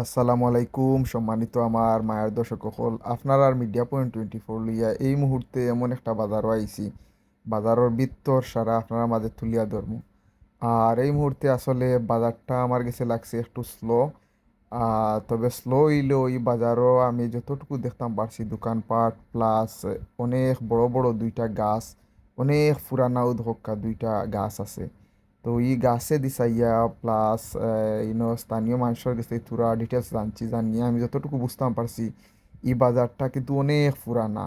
আসসালামু আলাইকুম, সম্মানিত আমার মায়ের দর্শক সকল। আপনার আর মিডিয়া পয়েন্ট টোয়েন্টি ফোর লইয়া এই মুহূর্তে এমন একটা বাজারও আইছি, বাজারের ভিতর সারা আপনারা মাঝে তুলিয়া ধরমু। আর এই মুহূর্তে আসলে বাজারটা আমার কাছে লাগছে একটু স্লো তবে স্লো হইলেও এই বাজারও আমি যতটুকু দেখতাম পারছি, দোকানপাট প্লাস অনেক বড় বড় দুইটা গাছ, অনেক পুরানা উদ্যোক্কা দুইটা গাছ আছে। তো ই গাছে দিছাইয়া প্লাস ইনো স্থানীয় মানুষের কাছে তুরা ডিটেলস জানছি, জানিয়ে আমি যতটুকু বুঝতাম পারছি, ই বাজারটা কিন্তু অনেক পুরানা।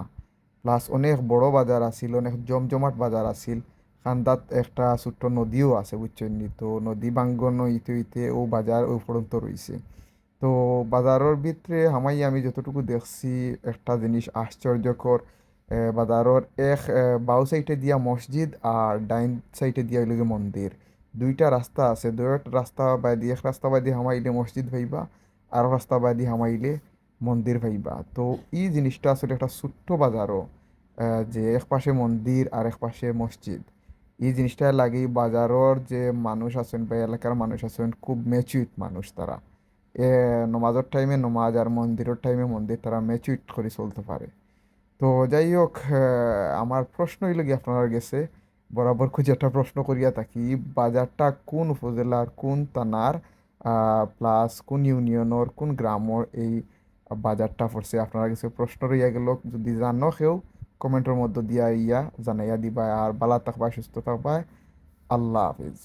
প্লাস অনেক বড় বাজার আছিল, অনেক জমজমাট বাজার আছিল। খান্দাত একটা ছোট্ট নদীও আছে বুঝছেন তো নদী বাঙ্গন ইতে ইতে ও বাজার ওই পর্যন্ত রয়েছে তো বাজারের ভিতরে হামাই আমি যতটুকু দেখছি, একটা জিনিস আশ্চর্যকর। বাজারের এক বাউ সাইডে দিয়া মসজিদ আর ডাইন সাইডে দিয়া গিয়ে মন্দির। দুইটা রাস্তা আছে দুইটা রাস্তা বাদি, এক রাস্তা বাদি হামাইলে মসজিদ ভাইবা আর রাস্তা বাদি হামাইলে মন্দির ভাইবা তো এই জিনিসটা আসলে একটা ছোট্ট বাজারও যে এক পাশে মন্দির আর এক পাশে মসজিদ এই জিনিসটা লাগে বাজারের যে মানুষ আছেন বা এলাকার মানুষ আছেন, খুব ম্যাচিউড মানুষ তারা। এ, নমাজের টাইমে নমাজ আর মন্দিরের টাইমে মন্দির তারা ম্যাচিউড করে চলতে পারে। তো যাই হোক আমার প্রশ্ন হইল কি আপনার গেছে বরাবর খুঁজে একটা প্রশ্ন করিয়া থাকি, বাজারটা কোন উপজেলার, কোন থানার প্লাস কোন ইউনিয়নের, কোন গ্রামের এই বাজারটা পড়ছে? আপনার কাছে প্রশ্ন রইয়া গেল, যদি জানো কেউ কমেন্টের মধ্যে দিয়া ইয়া জানাইয়া দিবা, আর বালা থাকবা, সুস্থ থাকবা। আল্লাহ হাফিজ।